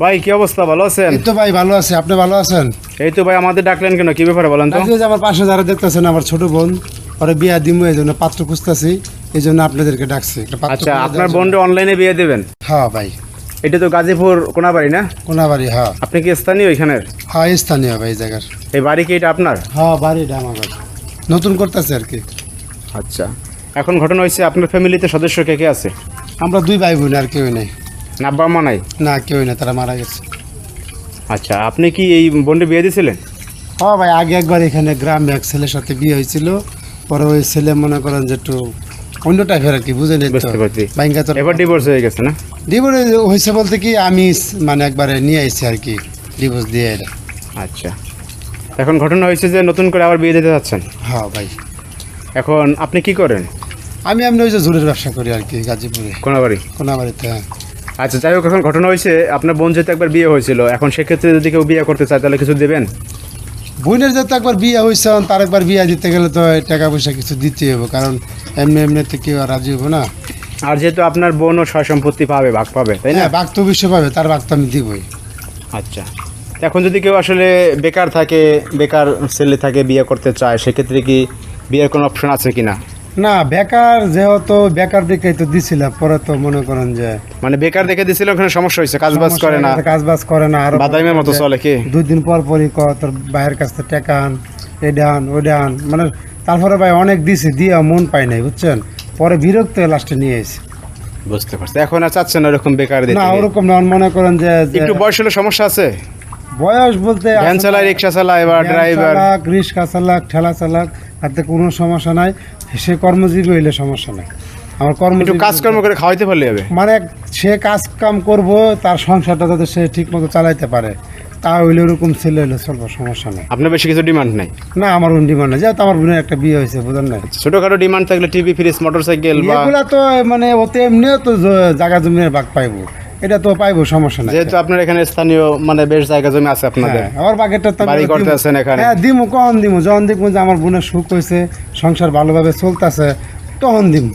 ভাই কি অবস্থা? ভালো আছেন? এই তো ভাই ভালো আছে। আপনি ভালো আছেন? এই তো ভাই আমাদের ডাকলেন কেন? কি ব্যাপারে বলেন তো? যে আমার পাশে যারা দেখতেছেন আমার ছোট বোন ওরা বিয়া দিমু এই জন্য পাত্র খুঁজতেছি এই জন্য আপনাদেরকে ডাকছি। একটা পাত্র আচ্ছা খুঁজে আপনার দেওয়ার অনলাইনে বিয়ে দেবেন? হ্যাঁ ভাই। এটা তো গাজীপুর কোনাবাড়ি না? কোনাবাড়ি হ্যাঁ। আপনি কি স্থানীয় এখানের? হ্যাঁ স্থানীয় ভাই এই জায়গার। এই বাড়ি কি এটা আপনার? হ্যাঁ বাড়িটা আমার বাড়ি। নতুন করতেছে আর কি। আচ্ছা। এখন ঘটনা হয়েছে আপনার ফ্যামিলিতে সদস্য কে কে আছে? আমরা দুই ভাই বোন আর কেউ নেই। আব্বা মা নাই? না কেউই নেই তারা মারা গেছে। আচ্ছা আপনি কি এই বোনটা বিয়ে দিয়েছিলেন হ্যাঁ ভাই আগে একবার এখানে গ্রামে এক ছেলের সাথে বিয়ে হয়েছিল। পরে ওই ছেলে মনে করেন যে একটু অন্য টাইপের আর কি বুঝে নিত এবার ডিভোর্স হয়ে গেছে না? ডিভোর্স হয়েছে বলতে কি আমি মানে একবারে নিয়ে আইছি আর কি ডিভোর্স দিয়ে এটা আচ্ছা। এখন ঘটনা হয়েছে যে নতুন করে আবার বিয়ে দিতে যাচ্ছেন? হ্যাঁ ভাই। এখন আপনি কি করেন? আমি এমনি ওই যে জুড়ের ব্যবসা করি আর কি গাজীপুরে। কোনাবাড়ি? কোনাবাড়িতে হ্যাঁ। আচ্ছা যাই হোক এখন ঘটনা হয়েছে আপনার বোন যেহেতু একবার বিয়ে হয়েছিল এখন সেক্ষেত্রে যদি কেউ বিয়ে করতে চায় তাহলে কিছু দেবেন? বোনের যাতে একবার বিয়ে হয়েছে তার একবার বিয়ে দিতে গেলে তো টাকা পয়সা কিছু দিতে হবে কারণ এমনি এমনিতে কেউ আর রাজি হব না। আর যেহেতু আপনার বোনও সয় সম্পত্তি পাবে ভাগ পাবে তাই না? হ্যাঁ বাঘ তো অবশ্যই পাবে তার বাঘ তো আমি দিবই। আচ্ছা। এখন যদি কেউ আসলে বেকার থাকে বেকার ছেলে থাকে বিয়ে করতে চায় সেক্ষেত্রে কি বিয়ের কোনো অপশন আছে কি না বেকার যেহেতু বেকার দিকে তো দিছিলাম পরে তো মনে করেন যে মানে বেকার দেখে দিছিল ওখানে সমস্যা হয়েছে কাজ বাজ করে না। কাজ বাজ করে না আর বাদামের মতো চলে কি? দুই দিন পর পরই ক তোর বাইরের কাছ থেকে টাকা আন এটা আন ওইটা আন মানে তারপরে ভাই অনেক দিছি দিয়ে মন পাই নাই বুঝছেন? পরে বিরক্ত লাস্টে নিয়ে এসে বুঝতে পারছি। এখন আর চাচ্ছেন না ওরকম বেকার দিতে না ওরকম না মনে করেন যে একটু বয়স হলে সমস্যা আছে? বয়স বলতে ভ্যান চালায় রিক্সা চালায় বা ড্রাইভার? রিক্সা চালাক ঠেলা চালাক তাতে কোনো সমস্যা নাই। সে কর্মজীবী হইলে সমস্যা নাই। আমার কর্ম একটু কাজকর্ম করে খাওয়াইতে পারলে হবে? মানে সে কাজ কাম করব তার সংসারটা যাতে সে ঠিক মতো চালাইতে পারে তা হইলে ওরকম ছেলে হলে চলবো সমস্যা নাই। আপনার বেশি কিছু ডিমান্ড নাই? না আমার অন্য ডিমান্ড নাই। যেহেতু আমার বোনের একটা বিয়ে হয়েছে বুঝলেন না? ছোটখাটো ডিমান্ড থাকলে টিভি ফ্রিজ মোটরসাইকেল বা এগুলা তো মানে ওতে এমনিও তো জায়গা জমির ভাগ পাইবো। এটা তো পাইবো সমস্যা নাই। যেহেতু আপনার এখানে স্থানীয় মানে বেশ জায়গা জমি আছে আপনাদের। হ্যাঁ, আমার বাগেরটা তো বাড়ি। করতেছেন এখানে। হ্যাঁ দিমু কখন দিমু? যখন দেখব যে আমার বোনের সুখ হয়েছে সংসার ভালোভাবে চলতেছে তখন দিমু।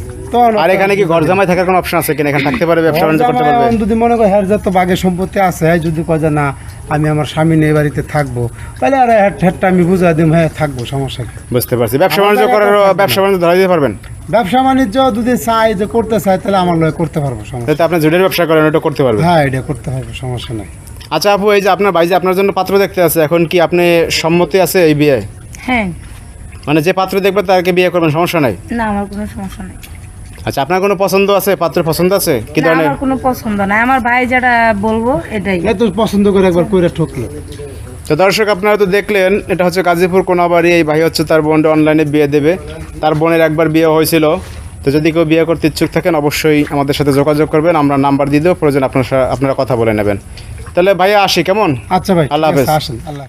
আর এখানে কি ঘর জামাই থাকার কোনো অপশন আছে কিনা? এখানে থাকতে ব্যবসা বাণিজ্য করতে পারবে? যদি মনে করে হ্যার যত বাগের সম্পত্তি আছে হ্যাঁ যদি কয় যে না আমি আমার স্বামী নিয়ে বাড়িতে থাকব তাহলে আর হ্যাঁ আমি বুঝা দিম হ্যাঁ থাকব সমস্যা কি? বুঝতে পারছি। ব্যবসা বাণিজ্য করার ব্যবসা বাণিজ্য ধরা দিতে পারবেন? ব্যবসা বাণিজ্য যদি চাই যে করতে চাই তাহলে আমার লয় করতে পারব সমস্যা আপনি জুটের ব্যবসা করেন ওটা করতে পারবেন। হ্যাঁ এটা করতে পারব সমস্যা নাই। আচ্ছা আপু এই যে আপনার ভাই যে আপনার জন্য পাত্র দেখতে আছে এখন কি আপনি সম্মতি আছে এই বিয়ে? হ্যাঁ। মানে যে পাত্র দেখবে তাকে বিয়ে করবেন সমস্যা নাই? না আমার কোনো সমস্যা নেই। আচ্ছা আপনার কোনো পছন্দ আছে? পাত্র পছন্দ আছে? কি ধরনের? আমার কোনো পছন্দ নাই। আমার ভাই যেটা বলব এটাই। এ তো পছন্দ করে একবার কইরা ঠকলো। তো দর্শক আপনারা তো দেখলেন এটা হচ্ছে গাজীপুর কোনাবাড়ি। এই ভাই হচ্ছে তার বোনটা অনলাইনে বিয়ে দেবে। তার বোনের একবার বিয়ে হয়েছিল। তো যদি কেউ বিয়ে করতে ইচ্ছুক থাকেন অবশ্যই আমাদের সাথে যোগাযোগ করবেন। আমরা নাম্বার দিয়ে দেবো প্রয়োজন আপনার আপনারা কথা বলে নেবেন। তাহলে ভাইয়া আসি কেমন? আচ্ছা ভাই আল্লাহ হাফেজ। আসেন আল্লাহ